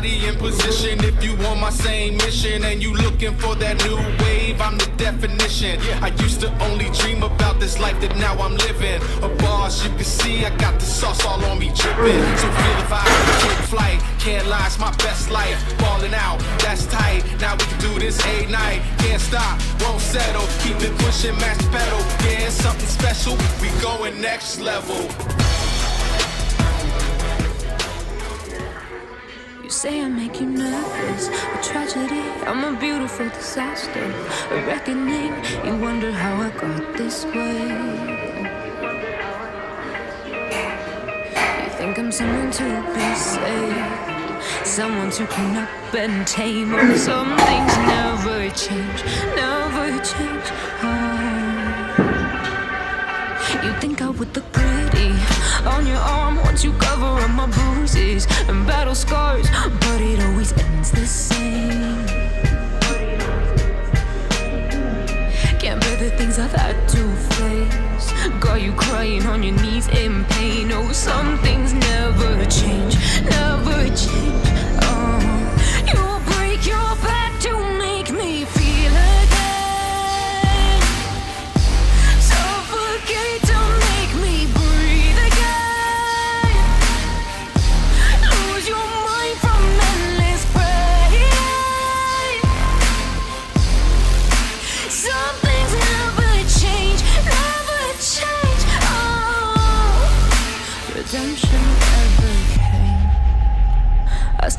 body in position. If you on my same mission and you looking for that new wave, I'm the definition. I used to only dream about this life that now I'm living. A boss, you can see I got the sauce all on me dripping. So feel the vibe, take flight. Can't lie, it's my best life. Falling out, that's tight. Now we can do this a night. Can't stop, won't settle. Keep it pushing, match pedal. Yeah, something special. We going next level. You say I make you nervous, a tragedy. I'm a beautiful disaster, a reckoning. You wonder how I got this way. You think I'm someone to be saved, someone to clean up and tame. Some things scars, but it always ends the same. Can't bear the things I've had to face. Got you crying on your knees in pain. Oh, some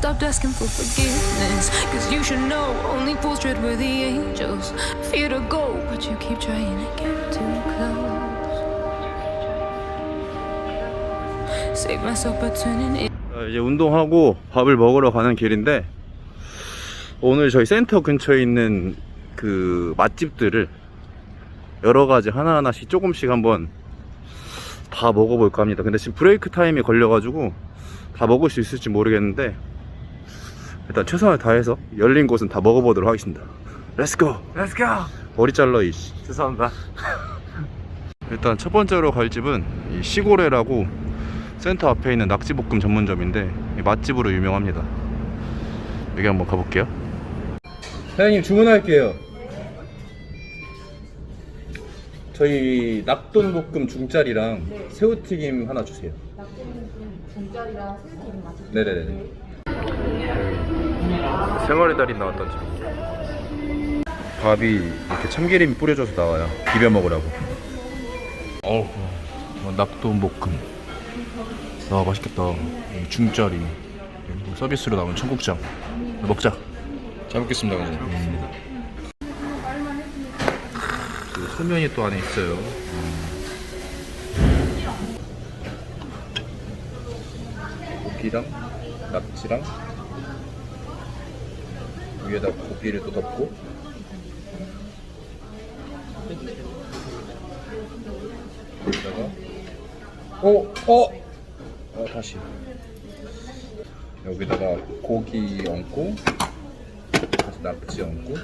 stopped asking for forgiveness, cause you should know only fools tread where the angels fear to go, but you keep trying to get too close. Save myself by turning it. 자, 이제 운동하고 밥을 먹으러 가는 길인데 오늘 저희 센터 근처에 있는 그 맛집들을 여러 가지 하나하나씩 조금씩 한번 다 먹어볼까 합니다. 근데 지금 브레이크 타임이 걸려가지고 다 먹을 수 있을지 모르겠는데 일단 최선을 다해서 열린 곳은 다 먹어보도록 하겠습니다. 렛츠고! 렛츠고! 머리 잘라 이씨. 죄송합니다. 일단 첫 번째로 갈 집은 이 시골에라고 센터 앞에 있는 낙지볶음 전문점인데 이 맛집으로 유명합니다. 여기 한번 가볼게요. 사장님 주문할게요. 저희 낙돈볶음 중짜리랑 새우튀김 하나 주세요. 중짜리랑 새우튀김 맞으세요? 네네네. 생활의 달인 나왔던 집. 밥이 이렇게 참기름이 뿌려져서 나와요. 비벼 먹으라고. 어우, 어, 낙돈볶음. 아 맛있겠다. 이 중짜리. 그리고 서비스로 나온 청국장. 먹자. 잘 먹겠습니다, 그냥. 그 소면이 또 안에 있어요. 고기랑 낙지랑 위에다 고기를 또 덮고. 여기다가. 어! 어! 어 다시. 여기다가 고기 얹고 다시 낙지 얹고.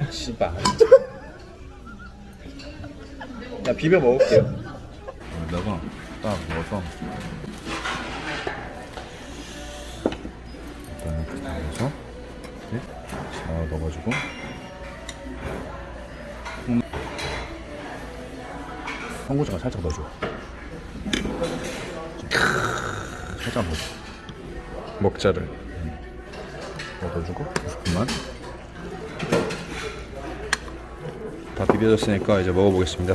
씨발. 야 비벼 먹을게요. 여기다가 딱 넣어서. 일단 이렇게 넣어서 네? 자 넣어가지고. 청고장을 살짝 넣어줘. 살짝 넣어줘. 먹자를. 넣어주고 두 스푼만. 다 비벼졌으니까 이제 먹어보겠습니다.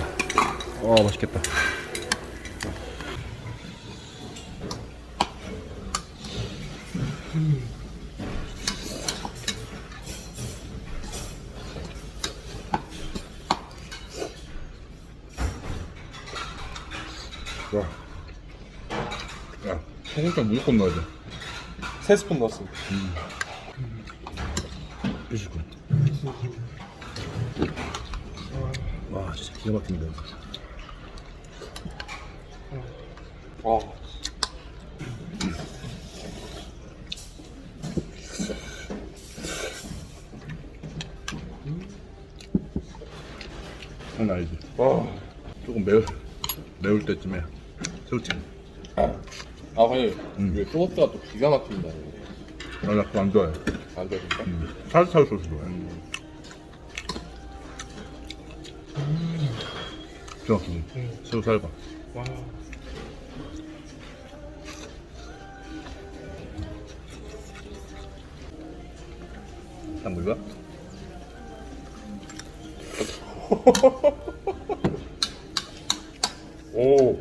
어 맛있겠다 와. 야, 청국장 무조건 넣어야 돼. 세 스푼 넣었습니다. 무조건. 와, 진짜 기가 막힙니다. 와. 장난 아니지? 와. 조금 매울, 매울 때쯤에 새우찜. 아, 근데 이게 소스가 또 기가 막힌다. 아, 나 그거 안 좋아해. 안 돼, 진짜? 타르타르 소스 좋아해. 정확히. 새우 살봐. 와. 딱 물가? 오.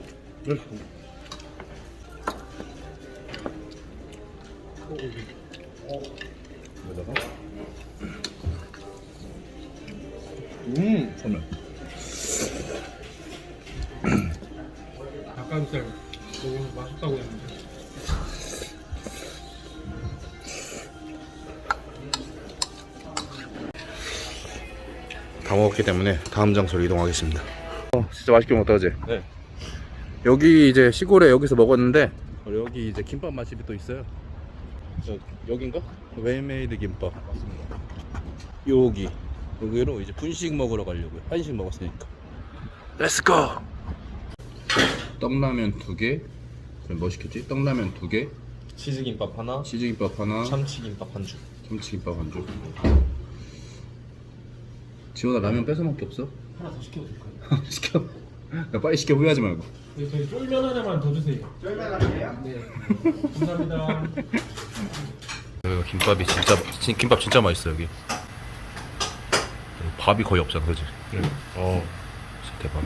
음! 소면. 닭가슴살 너무 맛있다고 했는데. 다 먹었기 때문에 다음 장소로 이동하겠습니다. 어, 진짜 맛있게 먹었다, 그지? 네. 여기 이제 시골에 여기서 먹었는데 어, 여기 이제 김밥 맛집이 또 있어요. 저 여긴가? 웰메이드 김밥. 맞습니다. 여기 여기로 이제 분식 먹으러 가려고요. 한식 먹었으니까. 렛츠고. 떡라면 두 개. 그럼 뭐 시켰지? 떡라면 두 개, 치즈김밥 하나, 치즈김밥 하나, 참치김밥 한 줄. 참치김밥 한 줄. 지원아 라면 뺏어 먹기 없어? 하나 더 시켜도 될까요? 시켜. 야, 빨리 시켜 후회하지 말고. 네, 저희 쫄면 하나만 더 주세요. 쫄면 하나요? 네. 감사합니다. 여기 김밥이 진짜 진- 김밥 진짜 맛있어 여기. 밥이 거의 없잖아, 그지? 어, 진짜 대박.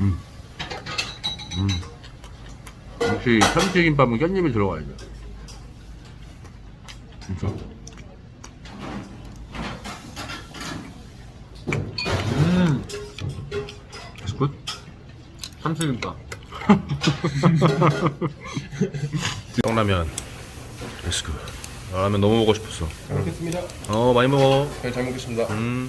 음, 역시 참치김밥은 깻잎이 들어가야 돼. 진짜. It's good. 참치김밥. 떡라면. Good. 아, 라면 너무 먹고 싶었어. 잘 먹겠습니다. 어, 많이 먹어. 네, 잘 먹겠습니다. 음.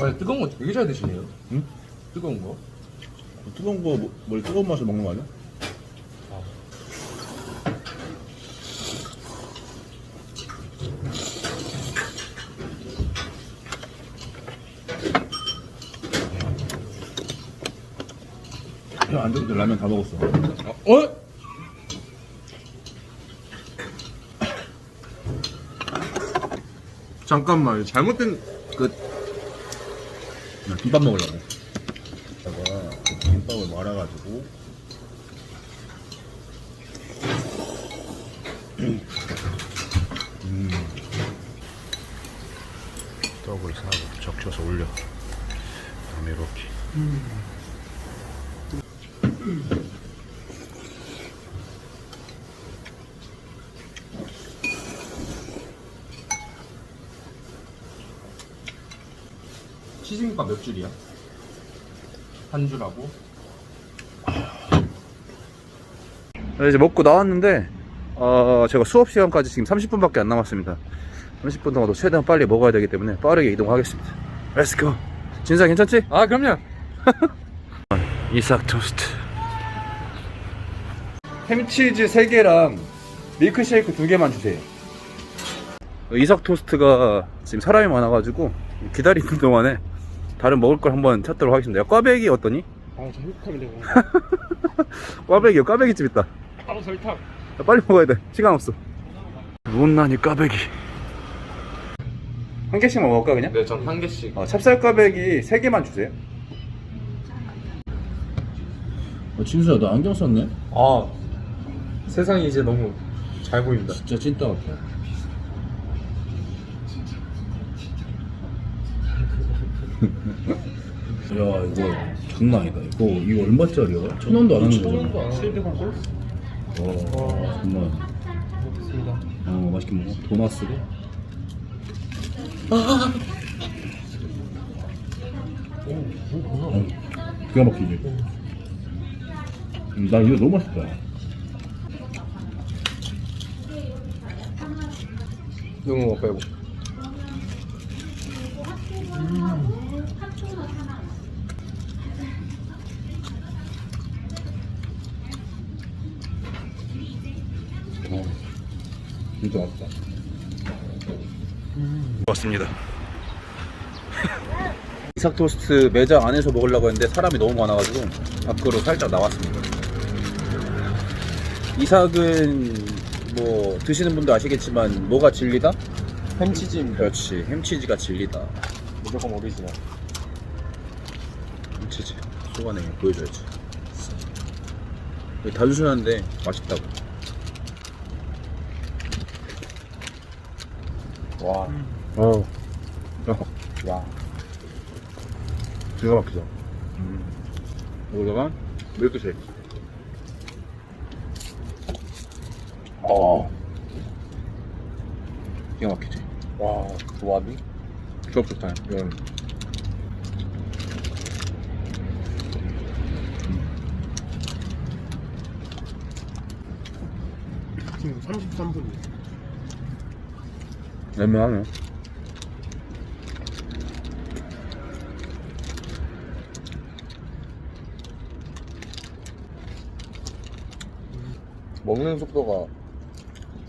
아니, 뜨거운 거 되게 잘 드시네요. 응? 뜨거운 거? 뜨거운 거, 뭐- 뭘 뜨거운 맛을 먹는 거 아니야? 야, 안 돼. 라면 다 먹었어. 어? 잠깐만, 잘못된 그 나 김밥 먹으려고. 말아가지고. 떡을 사고 적셔서 올려. 그다음에 이렇게. 치즈김밥 몇 줄이야? 한 줄하고? 네, 이제 먹고 나왔는데 어, 제가 수업 시간까지 지금 30분밖에 안 남았습니다. 30분 동안도 최대한 빨리 먹어야 되기 때문에 빠르게 이동하겠습니다. 렛츠고. 진상 괜찮지? 아, 그럼요. 이삭 토스트. 햄치즈 3개랑 밀크쉐이크 2개만 주세요. 이삭 토스트가 지금 사람이 많아가지고 기다리는 동안에 다른 먹을 걸 한번 찾도록 하겠습니다. 야, 꽈배기 어떠니? 아, 저 행복하게 되고. 꽈배기요. 꽈배기집 있다. 바로 설탕. 야, 빨리 먹어야 돼. 시간 없어. 못난이 꽈배기. 한 개씩만 먹을까 그냥? 네, 전 한 개씩. 어, 찹쌀 꽈배기 3개만 주세요. 어, 진수야, 너 안경 썼네? 아, 세상이 이제 너무 잘 보인다. 진짜 찐따 같아. 야, 이거 장난 아니다. 이거, 이거 얼마짜리야? 천 원도 안 하는 거잖아. 700원 꼴? 와, 정말. 먹겠습니다. 어, 맛있게 먹어. 도나스로. 어, 기가 막히지. 음, 나 이거 너무 맛있다. 이거 거 빼고. 어. 진짜 맛있다. 왔습니다. 이삭 토스트 매장 안에서 먹으려고 했는데 사람이 너무 많아가지고 밖으로 살짝 나왔습니다. 이삭은 뭐 드시는 분도 아시겠지만 뭐가 진리다? 햄치즈입니다. 그렇지 햄치즈가 진리다. 무조건 오리지널. 햄치즈 소관에 보여줘야지. 단순한데 맛있다고. 와. 어. 와. 기가 막히죠. 여기다가 밀크 쉐이크. 어. 기가 막히지. 와. 조합이? 조합 좋다. 이건 지금 33분이에요. 애매하네. 먹는 속도가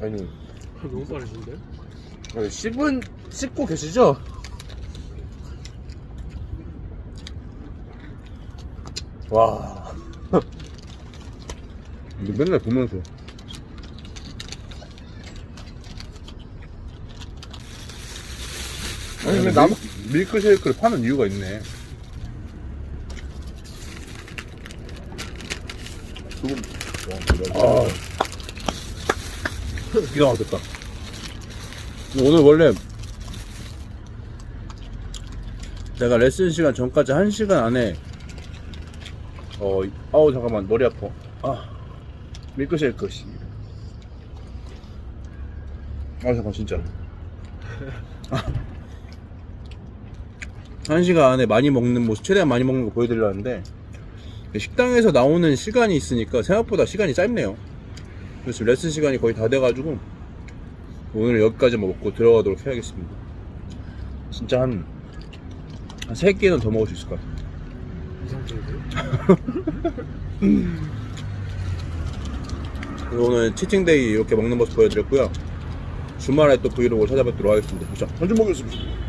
아니 너무 빠르신데? 아니, 씹은 씹고 계시죠? 와. 맨날 보면서. 아니, 근데 남, 밀크 쉐이크를 파는 이유가 있네. 아. 기가 막혔다. 오늘 원래 내가 레슨 시간 전까지 1시간 안에 어, 아우 잠깐만 머리 아파. 아, 밀크 쉐이크 씨. 아 잠깐 진짜. 한 시간 안에 많이 먹는 모습, 최대한 많이 먹는 거 보여드리려는데 식당에서 나오는 시간이 있으니까 생각보다 시간이 짧네요. 그래서 레슨 시간이 거의 다 돼가지고 오늘 여기까지 먹고 들어가도록 해야겠습니다. 진짜 한, 한 3끼는 더 먹을 수 있을 것 같아요. 오늘 치팅데이 이렇게 먹는 모습 보여드렸고요. 주말에 또 브이로그 찾아뵙도록 하겠습니다. 자, 한점 먹겠습니다.